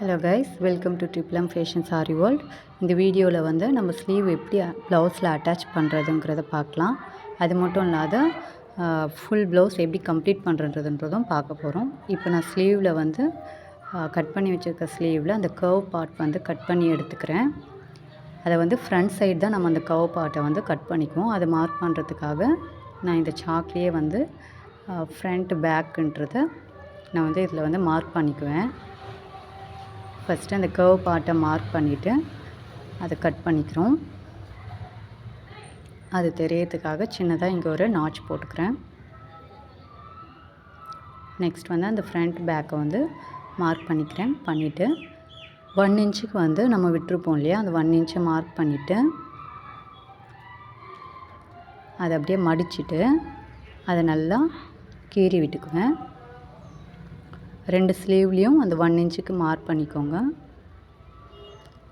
Hello guys welcome to ட்ரிப்ளம் fashion sari world இந்த வீடியோவில் வந்து நம்ம ஸ்லீவ் எப்படி ப்ளவுஸில் அட்டாச் பண்ணுறதுங்கிறத பார்க்கலாம். அது மட்டும் இல்லாத ஃபுல் ப்ளவுஸ் எப்படி கம்ப்ளீட் பண்ணுறதுன்றதும் பார்க்க போகிறோம் இப்போ நான் ஸ்லீவில் வந்து கட் பண்ணி வச்சுருக்க ஸ்லீவில் அந்த கர்வ் பார்ட் வந்து கட் பண்ணி எடுத்துக்கிறேன். அதை வந்து ஃப்ரண்ட் சைடு தான் நம்ம அந்த கர்வ் பார்ட்டை வந்து கட் பண்ணிக்குவோம். அதை மார்க் பண்ணுறதுக்காக நான் இந்த சாக்லேயே வந்து ஃப்ரண்ட் பேக்குன்றதை நான் வந்து இதில் வந்து மார்க் பண்ணிக்குவேன். ஃபஸ்ட்டு அந்த கர்வ் பார்ட்டை மார்க் பண்ணிவிட்டு அதை கட் பண்ணிக்கிறோம். அது தெரியறதுக்காக சின்னதாக இங்கே ஒரு நாச் போட்டுக்கிறேன். நெக்ஸ்ட் வந்து அந்த ஃப்ரண்ட் பேக்கை வந்து மார்க் பண்ணிக்கிறேன். பண்ணிவிட்டு ஒன் இன்ச்சுக்கு வந்து நம்ம விட்டுருப்போம் இல்லையா? அந்த ஒன் இன்ச்சை மார்க் பண்ணிவிட்டு அதை அப்படியே மடிச்சுட்டு அதை நல்லா கீறி விட்டுக்குவேன். ரெண்டு ஸ்லீவ்லேயும் அந்த ஒன் இன்ச்சுக்கு மார்க் பண்ணிக்கோங்க.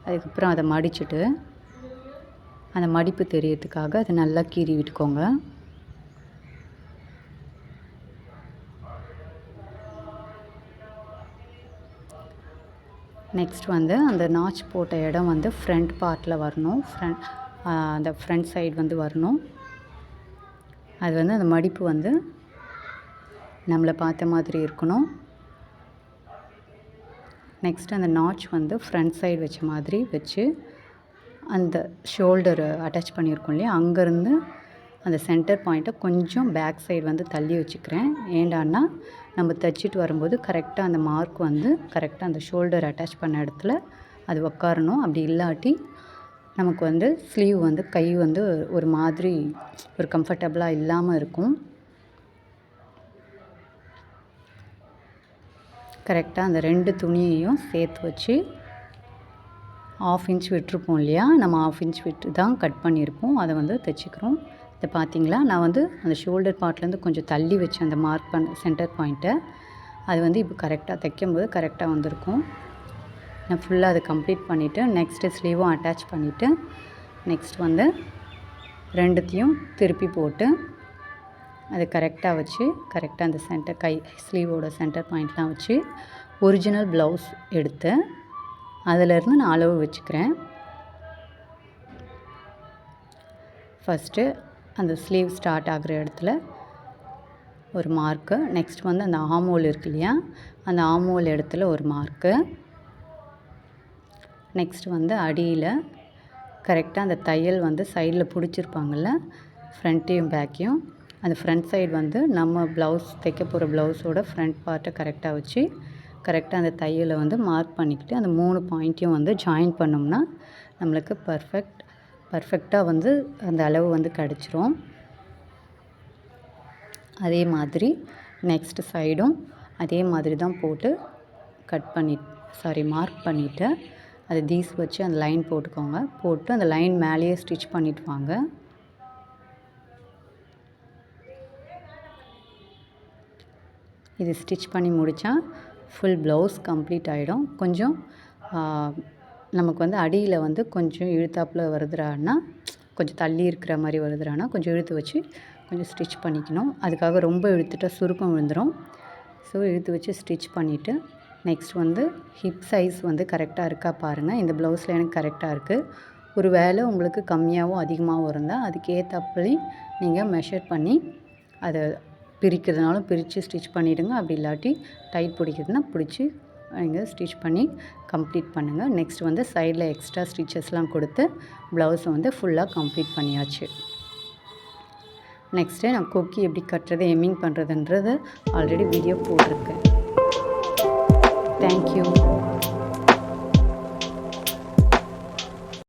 அதுக்கப்புறம் அதை மடிச்சுட்டு அந்த மடிப்பு தெரியறதுக்காக அதை நல்லா கீறி விட்டுக்கோங்க. நெக்ஸ்ட் வந்து அந்த நாச் போட்ட இடம் வந்து ஃப்ரண்ட் பார்ட்டில் வரணும். ஃப்ரண்ட் அந்த ஃப்ரண்ட் சைடு வந்து வரணும். அது வந்து அந்த மடிப்பு வந்து நம்மளை பார்த்த மாதிரி இருக்கணும். நெக்ஸ்ட் அந்த நாச் வந்து ஃப்ரண்ட் சைடு வச்ச மாதிரி வச்சு அந்த ஷோல்டரை அட்டாச் பண்ணியிருக்கோம் இல்லையா? அங்கேருந்து அந்த சென்டர் பாயிண்ட்டை கொஞ்சம் பேக் சைடு வந்து தள்ளி வச்சுக்கிறேன். ஏண்டான்னா நம்ம தைச்சிட்டு வரும்போது கரெக்டாக அந்த மார்க் வந்து கரெக்டாக அந்த ஷோல்டர் அட்டாச் பண்ண இடத்துல அது உக்காரணும். அப்படி இல்லாட்டி நமக்கு வந்து ஸ்லீவ் வந்து கை வந்து ஒரு மாதிரி ஒரு கம்ஃபர்டபுளாக இல்லாமல் இருக்கும். கரெக்டாக அந்த ரெண்டு துணியையும் சேர்த்து வச்சு ஆஃப் இன்ச் விட்டுருப்போம் இல்லையா? நம்ம ஆஃப் இன்ச் விட்டு தான் கட் பண்ணியிருப்போம். அதை வந்து தைச்சிக்கிறோம். இதை பார்த்தீங்களா? நான் வந்து அந்த ஷோல்டர் பார்ட்லேருந்து கொஞ்சம் தள்ளி வச்சேன் அந்த மார்க் பண்ண சென்டர் பாயிண்ட்டை அது வந்து இப்போ கரெக்டாக தைக்கும்போது கரெக்டாக வந்திருக்கும். நான் ஃபுல்லாக அதை கம்ப்ளீட் பண்ணிவிட்டு நெக்ஸ்ட்டு ஸ்லீவும் அட்டாச் பண்ணிவிட்டு நெக்ஸ்ட் வந்து ரெண்டுத்தையும் திருப்பி போட்டு அதை கரெக்டாக வச்சு கரெக்டாக அந்த சென்டர் கை ஸ்லீவோட சென்டர் பாயிண்ட்லாம் வச்சு ஒரிஜினல் ப்ளவுஸ் எடுத்து அதிலேருந்து நான் அளவு வச்சுக்கிறேன். ஃபஸ்ட்டு அந்த ஸ்லீவ் ஸ்டார்ட் ஆகிற இடத்துல ஒரு மார்க்கு நெக்ஸ்ட் வந்து அந்த ஆமோல் இருக்கு இல்லையா? அந்த ஆமோல் இடத்துல ஒரு மார்க்கு நெக்ஸ்ட் வந்து அடியில் கரெக்டாக அந்த தையல் வந்து சைடில் பிடிச்சிருப்பாங்கள்ல ஃப்ரண்ட்டையும் பேக்கையும் அந்த ஃப்ரண்ட் சைடு வந்து நம்ம ப்ளவுஸ் தைக்க போகிற ப்ளவுஸோட ஃப்ரண்ட் பார்ட்டை கரெக்டாக வச்சு கரெக்டாக அந்த தையலை வந்து மார்க் பண்ணிக்கிட்டு அந்த மூணு பாயிண்ட்டையும் வந்து ஜாயின் பண்ணோம்னா நம்மளுக்கு பர்ஃபெக்ட் பர்ஃபெக்டாக வந்து அந்த அளவு வந்து கிடச்சிரும். அதே மாதிரி நெக்ஸ்ட் சைடும் அதே மாதிரி தான் போட்டு கட் பண்ணி சாரி மார்க் பண்ணிவிட்டு அதை தீஸ் வச்சு அந்த லைன் போட்டுக்கோங்க. போட்டு அந்த லைன் மேலேயே ஸ்டிச் பண்ணிட்டு வாங்க. இது ஸ்டிச் பண்ணி முடித்தா ஃபுல் ப்ளவுஸ் கம்ப்ளீட் ஆகிடும் கொஞ்சம் நமக்கு வந்து அடியில் வந்து கொஞ்சம் இழுத்தாப்பில் வருதுறான்னா கொஞ்சம் தள்ளி இருக்கிற மாதிரி வருதுறான்னா கொஞ்சம் இழுத்து வச்சு கொஞ்சம் ஸ்டிச் பண்ணிக்கணும். அதுக்காக ரொம்ப இழுத்துட்டால் சுருக்கம் விழுந்துடும் ஸோ இழுத்து வச்சு ஸ்டிச் பண்ணிவிட்டு நெக்ஸ்ட் வந்து ஹிப் சைஸ் வந்து கரெக்டாக இருக்கா பாருங்கள் இந்த ப்ளவுஸில் எனக்கு கரெக்டாக இருக்குது ஒரு வேளை உங்களுக்கு கம்மியாகவும் அதிகமாகவும் இருந்தால் அதுக்கேற்றப்படி நீங்கள் மெஷர் பண்ணி அதை பிரிக்கிறதுனாலும் பிரித்து ஸ்டிச் பண்ணிவிடுங்க அப்படி இல்லாட்டி டைட் பிடிக்கிறதுனா பிடிச்சி நீங்கள் ஸ்டிச் பண்ணி கம்ப்ளீட் பண்ணுங்கள் நெக்ஸ்ட் வந்து சைடில் எக்ஸ்ட்ரா ஸ்டிச்சஸ்லாம் கொடுத்து ப்ளவுஸை வந்து ஃபுல்லாக கம்ப்ளீட் பண்ணியாச்சு. நெக்ஸ்ட்டு நான் கொக்கி எப்படி கட்டுறது எம்மிங் பண்ணுறதுன்றது ஆல்ரெடி வீடியோ போட்டிருக்கேன். தேங்க்யூ